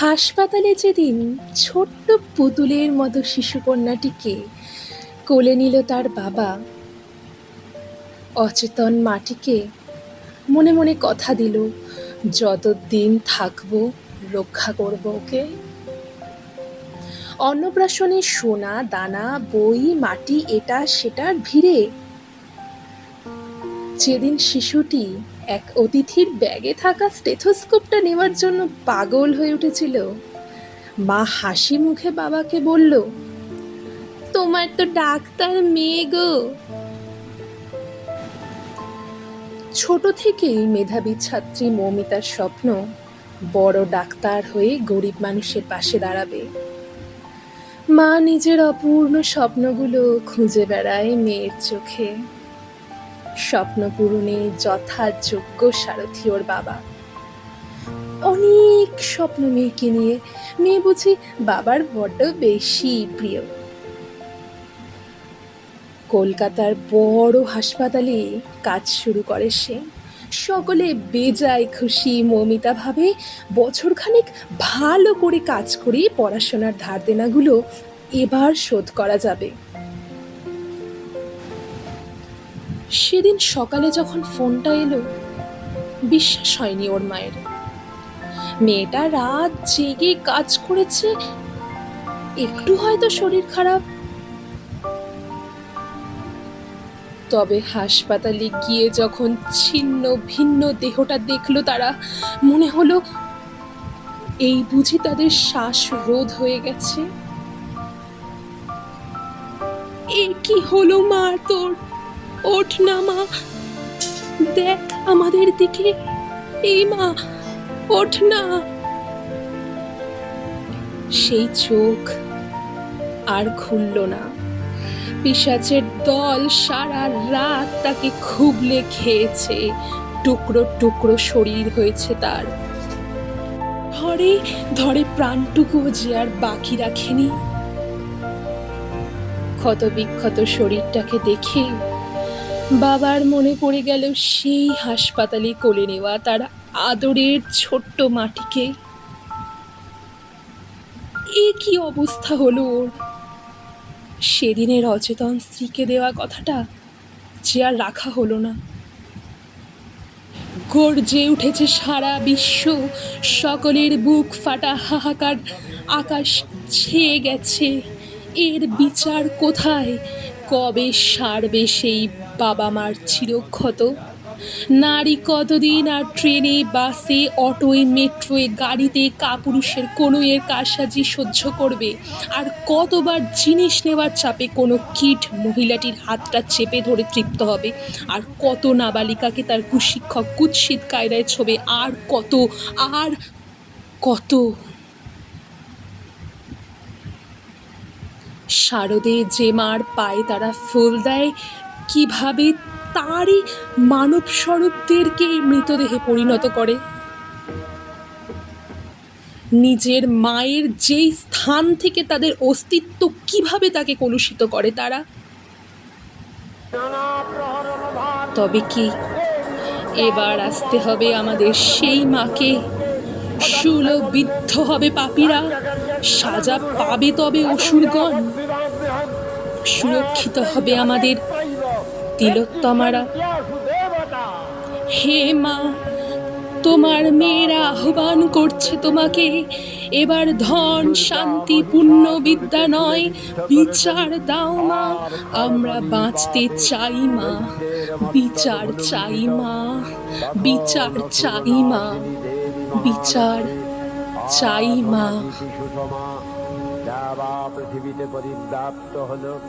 হাসপাতালে যেদিন ছোট্ট পুতুলের মতো শিশুকন্যাটিকে কোলে নিল তার বাবা, অচেতন মাটিকে মনে মনে কথা দিল, যতদিন থাকব, রক্ষা করব ওকে। অন্নপ্রাশনে সোনা, দানা, বই, মাটি, এটা, সেটার ভিড়ে যেদিন শিশুটি এক অতিথির ব্যাগে থাকা স্টেথোস্কোপটা নেওয়ার জন্য পাগল হয়ে উঠেছিল। মা হাসি মুখে বাবাকে বলল, তোমার তো ডাক্তার মেয়ে গো। ছোট থেকেই মেধাবী ছাত্রী মৌমিতার স্বপ্ন, বড় ডাক্তার হয়ে গরিব মানুষের পাশে দাঁড়াবে। মা নিজের অপূর্ণ স্বপ্নগুলো খুঁজে বেড়ায় মেয়ের চোখে। স্বপ্ন পূরণে যথাযোগ্য সারথি ওর বাবা। অনেক স্বপ্ন মেয়েকে নিয়ে মেয়ে বুঝি বাবার বড্ড বেশি প্রিয়। কলকাতার বড় হাসপাতালে কাজ শুরু করে সে। সকলে বেজায় খুশি, মমিতা ভাবে বছরখানেক ভালো করে কাজ করে পড়াশোনার ধার দেনাগুলো এবার শোধ করা যাবে। সেদিন সকালে যখন ফোনটা এলো, বিশ্বাস হয়নি ওর মায়ের। মেয়েটা রাত জেগে কাজ করেছে, একটু হয়তো শরীর খারাপ। তবে হাসপাতালে গিয়ে যখন ছিন্ন ভিন্ন দেহটা দেখল তারা, মনে হলো, এই বুঝি তাদের শ্বাস রোধ হয়ে গেছে। এ কি হলো মা তোর? ওঠ না, মা। দেখ আমাদের দিকে। এই, মা, ওঠ না। সেই চোখ আর খুলল না। পিসাচের দল সারা রাত তাকে খুবলে খেয়েছে। টুকরো টুকরো শরীর হয়েছে তার। ধরে ধরে প্রাণটুকু যে আর বাকি রাখেনি। ক্ষত বিক্ষত শরীরটাকে দেখে বাবার মনে পড়ে গেল সেই হাসপাতালে কোলে নেওয়া তার আদরের ছোট্ট মাটিকে। এ কি অবস্থা হলো ওর? সেদিনের অচেতন স্ত্রীকে দেওয়া কথাটা যে আর রাখা হলো না। গর্জে উঠেছে সারা বিশ্ব, সকলের বুক ফাটা হাহাকার আকাশ ছেয়ে গেছে। এর বিচার কোথায়? কবে সারবে সেই বাবা মার চিরক্ষত? নারী কতদিন আর ট্রেনে, বাসে, অটোয়, মেট্রোয়, গাড়িতে, কাপুরুষের কোনো এর কারসাজি সহ্য করবে? আর কতবার জিনিস নেওয়ার চাপে কোনো কিট মহিলাটির হাতটা চেপে ধরে তৃপ্ত হবে? আর কত নাবালিকাকে তার কুশিক্ষক কুৎসিত কায়দায় ছবে? আর কত আর কত শারদে যে মার পায়ে তারা ফুল দেয়, কীভাবে তারই মানব স্বরূপদেরকে মৃতদেহে পরিণত করে? নিজের মায়ের যেই স্থান থেকে তাদের অস্তিত্ব কীভাবে তাকে কলুষিত করে তারা? তবে কি এবার আসতে হবে আমাদের সেই মাকে? বিদ্ধ হবে পাপীরা। সাজা পাবে তবে অসুরগণ। সুরক্ষিত হবে আমাদের তিলোত্তমারা। হে মা, তোমার মেয়েরা আহ্বান করছে তোমাকে। এবার ধন, শান্তি, পুণ্য, বিদ্যা নয়। বিচার দাও মা, আমরা বাঁচতে চাই মা। বিচার চাই মা, বিচার চাই মা, বিচার চাই মা। শিশুসমা যা বা পৃথিবীতে পরিব্যাপ্ত হলো।